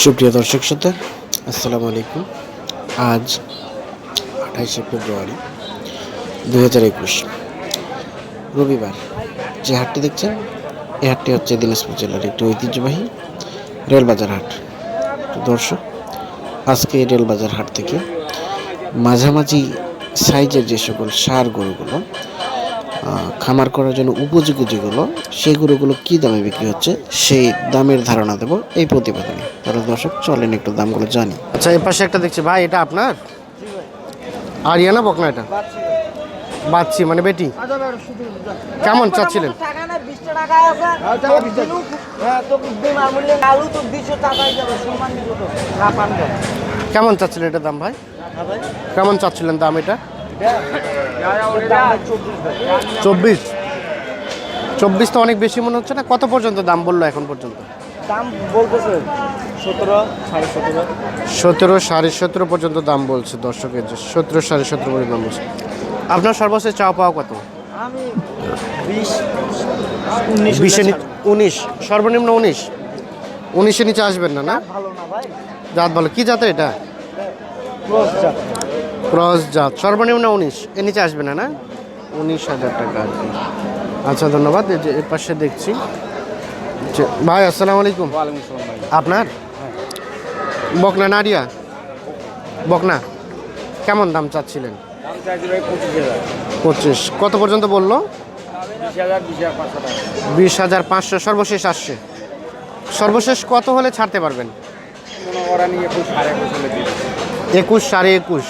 সুপ্রিয় দর্শক শ্রোতা, আসসালামু আলাইকুম। আজ আঠাইশে ফেব্রুয়ারি দু হাজার একুশ, রবিবার। যে হাটটি দেখছেন, এই হাটটি হচ্ছে দিনাজপুর জেলার একটি ঐতিহ্যবাহী রেলবাজার হাট। দর্শক, আজকে রেলবাজার হাট থেকে মাঝামাঝি সাইজের যে সকল সার গরুগুলো খামার করার জন্য উপযোগী যেগুলো সেই গরুগুলো কী দামে বিক্রি হচ্ছে, সেই দামের ধারণা দেবো এই প্রতিবেদনে। তাহলে দর্শক, চলেন একটু দামগুলো জানি। আচ্ছা এই পাশে একটা দেখছি, ভাই, এটা আপনার? আরিয়ানা বকনা এটা? বাচ্চি মানে বেটি? কেমন চাচ্ছিলেন? কেমন চাচ্ছিলেন এটা দাম, ভাই? কেমন চাচ্ছিলেন দাম এটা? চব্বিশ। চব্বিশ তো অনেক বেশি মনে হচ্ছে না? কত পর্যন্ত দাম বলল এখন পর্যন্ত? দাম বলতেছে সতেরো সাড়ে সতেরো। সতেরো সাড়ে সতেরো পর্যন্ত দাম বলছে দর্শকের যে সতেরো সাড়ে সতেরো পর্যন্ত দাম বলছে। আপনার সর্বশেষ চাওয়া পাওয়া কত? আমি বিশ উনিশ বিশে নি- উনিশ সর্বনিম্ন উনিশ? উনিশে নিচে আসবেন না না? ভালো না ভাই। জাত ভালো। কি জাত এটা? ক্রস জাত সর্বনিম্ন উনিশ। এর নিচে আসবে না না? উনিশ হাজার টাকা আর কি। আচ্ছা ধন্যবাদ। এই যে এর পাশে দেখছি ভাই আসসালামু আলাইকুম। আপনার? বকনা নারিয়া বকনা? কেমন দাম চাচ্ছিলেন? পঁচিশ কত পর্যন্ত বলল? বিশ হাজার পাঁচশো সর্বশেষ আসছে। সর্বশেষ কত হলে ছাড়তে পারবেন? একুশ সাড়ে একুশ।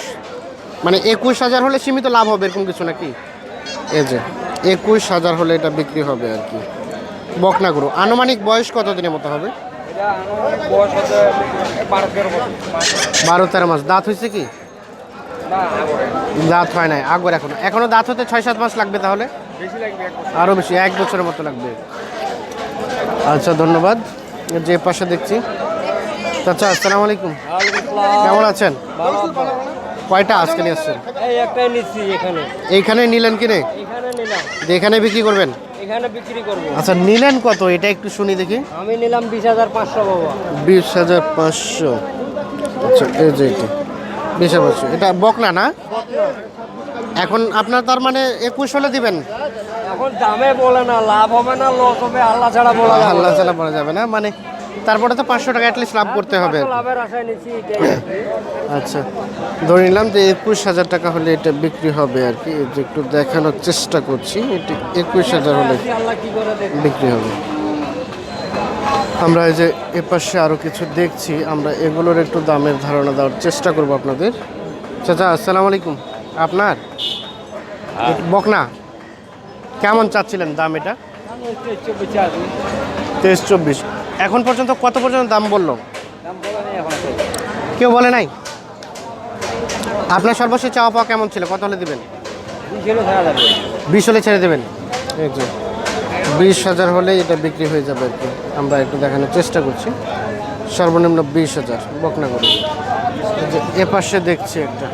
মানে একুশ হাজার হলে সীমিত লাভ হবে এরকম কিছু নাকি? এই যে একুশ হাজার হলে এটা বিক্রি হবে আর কি। বকনা গরু আনুমানিক বয়স কত দিনের মতো হবে? এটা আনুমানিক বয়স হচ্ছে বারো তেরো মাস। দাঁত হয়েছে কি? দাঁত হয় নাই আগর এখনও। এখনও দাঁত হতে ছয় সাত মাস লাগবে তাহলে? বেশি লাগবে এক বছর। আরও বেশি এক বছরের মতো লাগবে। আচ্ছা ধন্যবাদ। যে পাশে দেখছি। আচ্ছা আসসালামু আলাইকুম। কেমন আছেন? কয়টা আজকে নিয়ে আসছেন? এই একটাই নিচ্ছি এখানে। এইখানে নিলেন কিনে এখানে নিলাম। এখানে বিক্রি করবেন? এখানে বিক্রি করব। আচ্ছা নিলেন কত? এটা একটু শুনি দেখি। আমি নিলাম বিশ হাজার পাঁচশো বাবা। বিশ হাজার পাঁচশো। আচ্ছা এই যে এটা। বিশ পাঁচশো। এটা বকনা না? এখন আপনার তার মানে একুশ হলে দিবেন? এখন দামে বলে না লাভ হবে না লস হবে আল্লাহ ছাড়া বলা আল্লাহ ছাড়া বলা যাবে না। মানে তারপরে তো পাঁচশো টাকা অ্যাটলিস্ট লাভ করতে হবে। আচ্ছা ধরে নিলাম যে একুশ হাজার টাকা হলে এটা বিক্রি হবে আর কি। এই যে একটু দেখানোর চেষ্টা করছি এটি একুশ হাজার হলে আল্লাহ কি করে দেখ বিক্রি হবে। আমরা এই যে এপাশে আরও কিছু দেখছি আমরা এগুলোর একটু দামের ধারণা দেওয়ার চেষ্টা করব আপনাদের। চাচা আসসালামু আলাইকুম। আপনার? বকনা কেমন চাচ্ছিলেন দাম এটা? তেইশ চব্বিশ। এখন পর্যন্ত কত পর্যন্ত দাম বলল? কেউ বলে নাই? আপনার সর্বশেষ চাওয়া পাওয়া কেমন ছিল? কত হলে দেবেন? বিশ হলে ছেড়ে দেবেন। বিশ হাজার হলে এটা বিক্রি হয়ে যাবে আর কি আমরা একটু দেখানোর চেষ্টা করছি। সর্বনিম্ন বিশ হাজার, বকনা করে এ পাশে দেখছি একটা।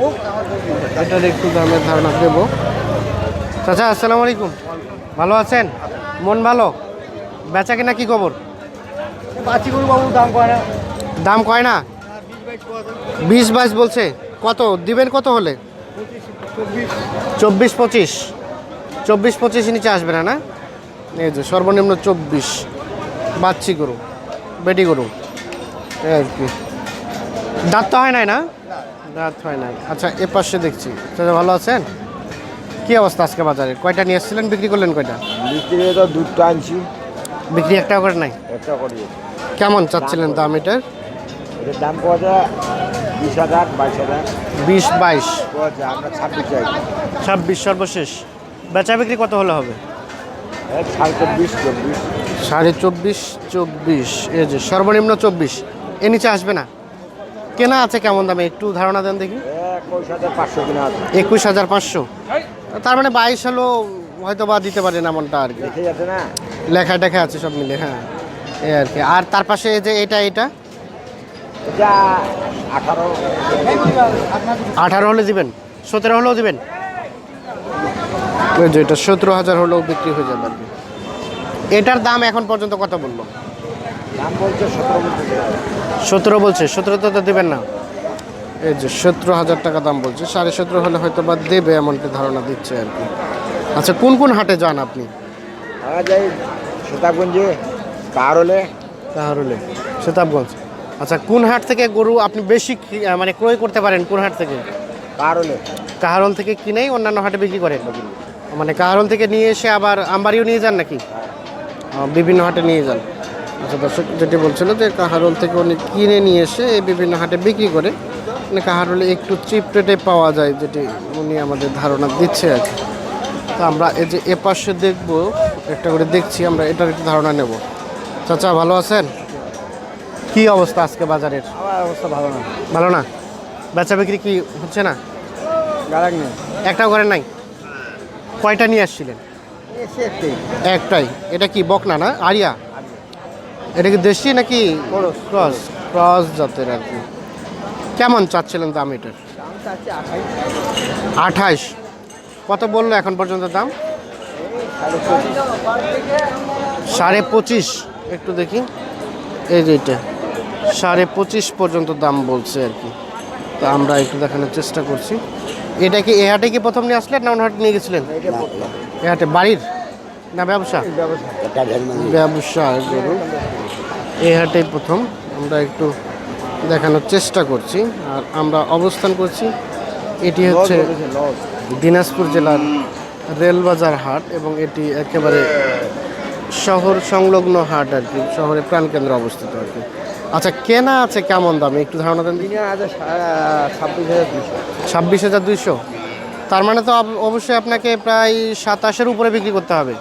এটার একটু দামের ধারণা দেব। চাচা, আসসালামু আলাইকুম। ভালো আছেন? মন ভালো? বেচা কিনা কি খবর? পাঁচি গরু বাবু দাম করে না? দাম কয় না? বিশ বাইশ বলছে। কত? দিবেন কত হলে? চব্বিশ পঁচিশ। চব্বিশ পঁচিশ নিচে আসবে না না? এই যে সর্বনিম্ন চব্বিশ। বাচ্চি গরু বেটি গরু। এই আর কি। দাঁত তো হয় নাই না? দাঁত হয় নাই। আচ্ছা এ পাশে দেখছি। চাচা ভালো আছেন? কি অবস্থা আজকে বাজারে? কয়টা নিয়ে এসেছিলেন? বিক্রি করলেন কয়টা? বিক্রি তো দুধটা আনছি। বিক্রি একটাও করে নাই? একটা করি কেমন চাচ্ছিলেন দাম এটার? এটার দাম পাওয়া যায় বিশ হাজার বাইশ হাজার। বিশ বাইশ। আমরা ছাব্বিশ চাই। ছাব্বিশ সর্বশেষ। বেচা বিক্রি কত হলে হবে? সাড়ে চব্বিশ চব্বিশ। সাড়ে চব্বিশ চব্বিশ। এই যে সর্বনিম্ন চব্বিশ। এ নিচে আসবে না? কেনা আছে কেমন দামে? একটু ধারণা দেন দেখি। একুশ হাজার পাঁচশো তার মানে বাইশ হলো হয়তো বা দিতে পারেন এমনটা আর কি। দেখে লেখা টেখা আছে সব মিলে হ্যাঁ। এই আর কি। আর তার পাশে যে এটা এটা? আঠারো। আঠারো হলে দিবেন। সতেরো হলেও দিবেন। ওই যে এটা সতেরো হাজার হলেও বিক্রি হয়ে যাবে এটার দাম এখন পর্যন্ত কত বলল? দাম বলছে সতেরো বলছে। সতেরো তো তো দেবেন না। এই যে সতেরো হাজার টাকা দাম বলছে। সাড়ে সতেরো হলে হয়তো বা দেবে এমনটি ধারণা দিচ্ছে আর কি। আচ্ছা কোন কোন হাটে যান আপনি? সীতাকুঞ্জে। কারলে তাহলে। সেতাবগঞ্জ। আচ্ছা কোন হাট থেকে গরু আপনি বেশি কি- আহ, মানে ক্রয় করতে পারেন কোন হাট থেকে? কারলে কাহারল থেকে কিনেই অন্যান্য হাটে বিক্রি করেন? মানে কাহারল থেকে নিয়ে এসে আবার আমবাড়িও নিয়ে যান নাকি? আহ, বিভিন্ন হাটে নিয়ে যান। আচ্ছা দর্শক যেটি বলছিল যে কাহারল থেকে উনি কিনে নিয়ে এসে এই বিভিন্ন হাটে বিক্রি করে মানে কাহারলে একটু চিপ রেটে পাওয়া যায় যেটি উনি আমাদের ধারণা দিচ্ছে আর কি। তো আমরা এই যে এ পাশে দেখব একটা করে দেখছি আমরা এটার একটু ধারণা নেব। চাচা ভালো আছেন? কি অবস্থা আজকে বাজারের? আমার অবস্থা ভালো না। ভালো না? বেচা বিক্রি কি হচ্ছে না? নেই। একটাও করেন নাই? কয়টা নিয়ে আসছিলেন? একটাই। এটা কি বকনা না? আরিয়া? এটা কি দেশি নাকি ক্রস। ক্রস? জাতের আর কি। কেমন চাচ্ছিলেন দাম এটার? আঠাইশ। কত বলল এখন পর্যন্ত দাম? সাড়ে পঁচিশ। একটু দেখি। এই যে এটা। সাড়ে পঁচিশ পর্যন্ত দাম বলছে আর কি। তো আমরা একটু দেখানোর চেষ্টা করছি। এটা কি এ হাটে কি প্রথম নিয়ে আসলেন না অন্য হাটে নিয়ে গেছিলেন? এ হাটে। বাড়ির? না ব্যবসা? ব্যবসা। গরু। এই হাটেই প্রথম। আমরা একটু দেখানোর চেষ্টা করছি। আর আমরা অবস্থান করছি। এটি হচ্ছে দিনাজপুর জেলার রেলবাজার হাট এবং এটি একেবারে শহর সংলগ্ন হাট আর কি শহরের প্রাণকেন্দ্রে অবস্থিত আর কি। আচ্ছা কেনা আছে কেমন দামে? একটু ধারণা দেন ছাব্বিশ হাজার দুশো ছাব্বিশ হাজার দুইশো? তার মানে তো অব- অবশ্যই আপনাকে প্রায় সাতাশের উপরে বিক্রি করতে হবে।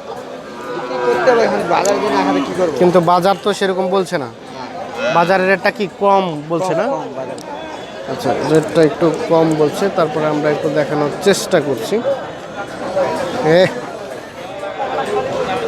কিন্তু বাজার তো সেরকম বলছে না। বাজারের রেটটা কি কম বলছে না? আচ্ছা রেটটা একটু কম বলছে তারপরে আমরা একটু দেখানোর চেষ্টা করছি। এ